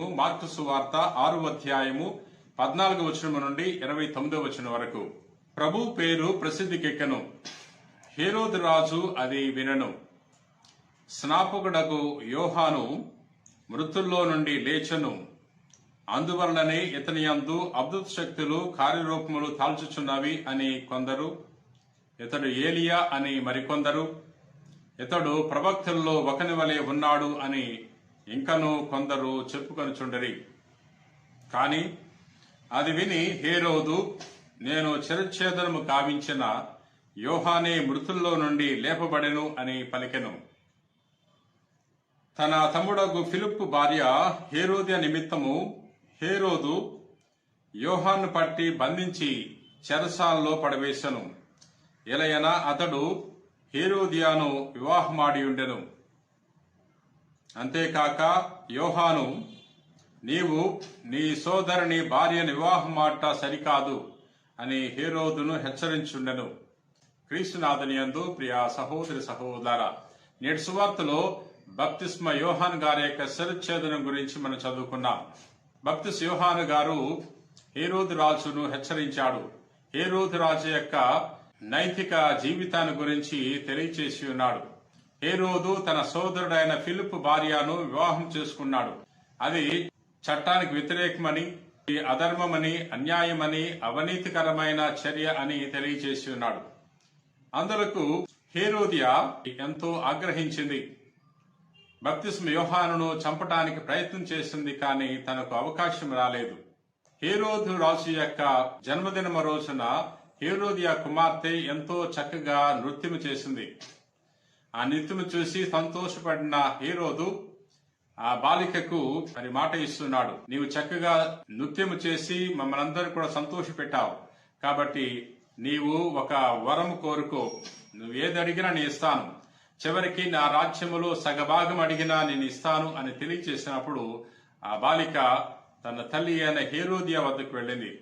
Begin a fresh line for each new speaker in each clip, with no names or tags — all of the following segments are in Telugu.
మార్కు సువార్త ఆరు అధ్యాయము పద్నాలుగు వచనం నుండి ఇరవై తొమ్మిదో వచనం వరకు. ప్రభు పేరు ప్రసిద్ధికెక్కను హేరోదు రాజు అది వినను. స్నాపకుడకు యోహాను మృతుల్లో నుండి లేచను. అందువలననే ఇతని అందు అద్భుత శక్తులు కార్యరూపములు తాల్చుచున్నవి అని కొందరు ఇతడు ఏలియా అని మరికొందరు ఇతడు ప్రవక్తల్లో ఒకని వలె ఉన్నాడు అని ఇంకను కొందరు చెప్పుకొనుచుండరి. కాని అది విని హేరోదు నేను చిరచ్ఛేదనము కావించిన యోహానే మృతుల్లో నుండి లేపబడెను అని పలికెను. తన తమ్ముడగు ఫిలిప్ భార్య హేరోద్య నిమిత్తము హేరోదు యోహాను పట్టి బంధించి చెరసాల్లో పడవేశను ఎలయన అతడు హేరోదియాను వివాహమాడి ఉండెను అంతేకాక యోహాను నీవు నీ సోదరుని భార్యను వివాహమాట సరికాదు అని హేరోదును హెచ్చరించుండెను. క్రీస్తునాథుని యందు ప్రియ సహోదరి సహోదర నేటి సువార్తలో బప్తిస్మ యోహాన్ గారి యొక్క శిరచ్ఛేదనం గురించి మనం చదువుకున్నాం. బప్తిస్ యోహాన్ గారు హీరోదు రాజును హెచ్చరించాడు. హీరోదు రాజు యొక్క నైతిక జీవితాన్ని గురించి తెలియచేసి ఉన్నాడు. హేరోదు తన సోదరుడైన ఫిలిప్ భార్యను వివాహం చేసుకున్నాడు. అది చట్టానికి వ్యతిరేకమని అధర్మమని అన్యాయమని అవినీతికరమైన చర్య అని తెలియచేసి ఉన్నాడు. అందులకు హేరోదియా ఎంతో ఆగ్రహించింది. బప్తిస్మ యోహానును చంపటానికి ప్రయత్నం చేసింది కానీ తనకు అవకాశం రాలేదు. హేరోదు రాజు యొక్క జన్మదినమ రోజున హేరోదియా కుమార్తె ఎంతో చక్కగా నృత్యము చేసింది. ఆ నృత్యము చూసి సంతోషపడిన హీరోదు ఆ బాలికకు మరి మాట ఇస్తున్నాడు. నీవు చక్కగా నృత్యము చేసి మమ్మల్ని అందరూ కూడా సంతోష పెట్టావు. కాబట్టి నీవు ఒక వరం కోరుకో. నువ్వు ఏది అడిగినా నేను ఇస్తాను. చివరికి నా రాజ్యములో సగభాగం అడిగినా నేను ఇస్తాను అని తెలియచేసినప్పుడు ఆ బాలిక తన తల్లి అయిన హేరోదియా వద్దకు వెళ్ళింది.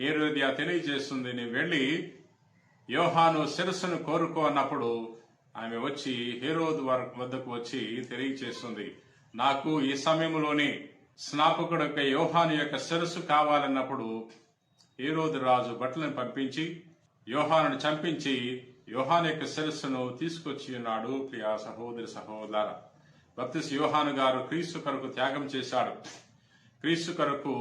హేరోదియా తెలియజేస్తుంది నీవు వెళ్ళి యోహాను శిరస్సును కోరుకో అన్నప్పుడు ఆమె వచ్చి హేరోద్ వద్దకు వచ్చి తెలియచేస్తుంది. నాకు ఈ సమయంలోనే స్నాపకుడు యొక్క యోహాను యొక్క శిరస్సు కావాలన్నప్పుడు హేరోదు రాజు బట్టలను పంపించి యోహానును చంపించి యోహాను యొక్క శిరస్సును తీసుకొచ్చి ఉన్నాడు ప్రియా సహోదరి సహోదర బప్తిస్ యోహాను గారు క్రీస్తు కొరకు త్యాగం చేశాడు. క్రీస్తు కొరకు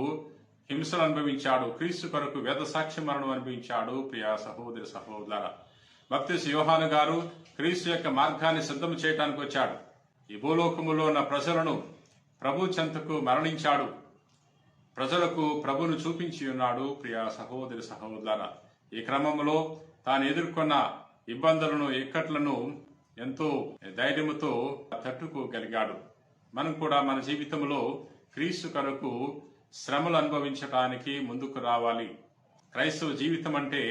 హింసలు అనుభవించాడు. క్రీస్తు కొరకు వేద సాక్ష్య మరణం అనుభవించాడు ప్రియా సహోదరి సహోదర భక్తి యోహాను గారు క్రీస్తు యొక్క మార్గాన్ని సిద్ధం చేయడానికి వచ్చాడు. ఈ భూలోకములో ఉన్న ప్రజలను ప్రభు చెంతకు మరణించాడు. ప్రజలకు ప్రభును చూపించి ఉన్నాడు. ప్రియా సహోదరి సహోదర ఈ క్రమంలో తాను ఎదుర్కొన్న ఇబ్బందులను ఇక్కట్లను ఎంతో ధైర్యముతో తట్టుకోగలిగాడు. మనం కూడా మన జీవితంలో క్రీస్తు కొరకు శ్రమలు అనుభవించటానికి ముందుకు రావాలి. క్రైస్తవ జీవితం అంటే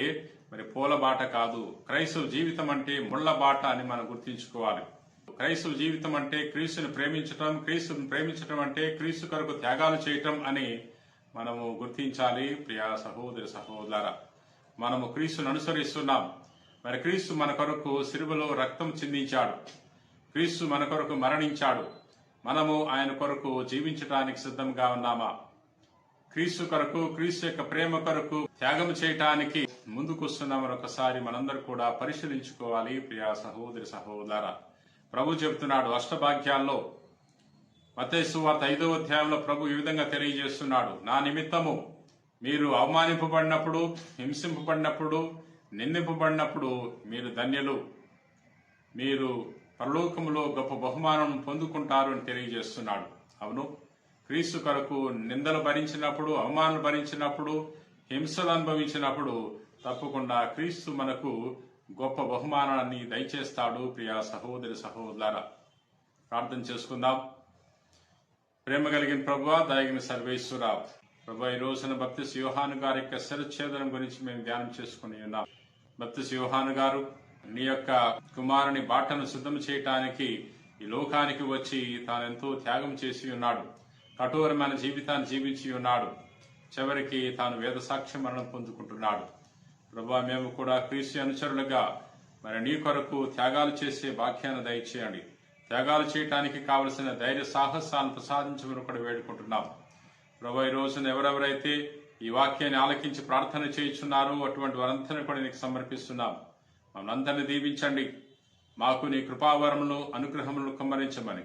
మరి పూల బాట కాదు క్రైస్తవ జీవితం అంటే ముళ్ళ బాట అని మనం గుర్తించుకోవాలి. క్రైస్తవ జీవితం అంటే క్రీస్తుని ప్రేమించటం క్రీస్తుని ప్రేమించటం అంటే క్రీస్తు కొరకు త్యాగాలు చేయటం అని మనము గుర్తించాలి. ప్రియా సహోదరి సహోదర మనము క్రీస్తుని అనుసరిస్తున్నాం. మరి క్రీస్తు మన కొరకు సిరువలో రక్తం చిందించాడు. క్రీస్తు మన కొరకు మరణించాడు. మనము ఆయన కొరకు జీవించటానికి సిద్ధంగా ఉన్నామా? క్రీస్తు కొరకు క్రీస్తు యొక్క ప్రేమ కొరకు త్యాగం చేయటానికి ముందుకొస్తున్నామని ఒకసారి మనందరూ కూడా పరిశీలించుకోవాలి ప్రియా సహోదరి సహోదర. ప్రభు చెబుతున్నాడు అష్టభాగ్యాల్లో మతేసు వార్త ఐదవ అధ్యాయంలో ప్రభు ఈ విధంగా తెలియజేస్తున్నాడు నా నిమిత్తము మీరు అవమానింపబడినప్పుడు హింసింపబడినప్పుడు నిందింపబడినప్పుడు మీరు ధన్యులు. మీరు పరలోకములో గొప్ప బహుమానం పొందుకుంటారు అని తెలియజేస్తున్నాడు. అవును క్రీస్తు కొరకు నిందలు భరించినప్పుడు అవమానాలు భరించినప్పుడు హింసలు అనుభవించినప్పుడు తప్పకుండా క్రీస్తు మనకు గొప్ప బహుమానాన్ని దయచేస్తాడు ప్రియా సహోదరి సహోదర ప్రార్థన చేసుకుందాం. ప్రేమ కలిగిన ప్రభు దయగిన సర్వేశ్వర ప్రభు ఈ రోజున భక్తి యోహాను గారి యొక్క శరచ్ఛేదనం గురించి మేము ధ్యానం చేసుకుని ఉన్నాం. భక్తి యోహాను గారు నీ యొక్క కుమారుని బాటను సిద్ధం చేయటానికి ఈ లోకానికి వచ్చి తాను ఎంతో త్యాగం చేసి ఉన్నాడు. కఠోరమైన జీవితాన్ని జీవించి ఉన్నాడు. చివరికి తాను వేద సాక్ష్యం మరణం పొందుకుంటున్నాడు. ప్రభా మేము కూడా క్రీస్తు అనుచరులుగా మరి నీ కొరకు త్యాగాలు చేసే భాగ్యాన్ని దయచేయండి. త్యాగాలు చేయటానికి కావలసిన ధైర్య సాహసాలను ప్రసాదించమని కూడా వేడుకుంటున్నాం. ప్రభా ఈ రోజున ఎవరెవరైతే ఈ వాక్యాన్ని ఆలకించి ప్రార్థన చేయించున్నారో అటువంటి వారందరినీ కూడా నీకు సమర్పిస్తున్నాం. మమ్మల్ని అందరినీ దీవించండి. మాకు నీ కృపావరములు అనుగ్రహములు కుమ్మరించమని.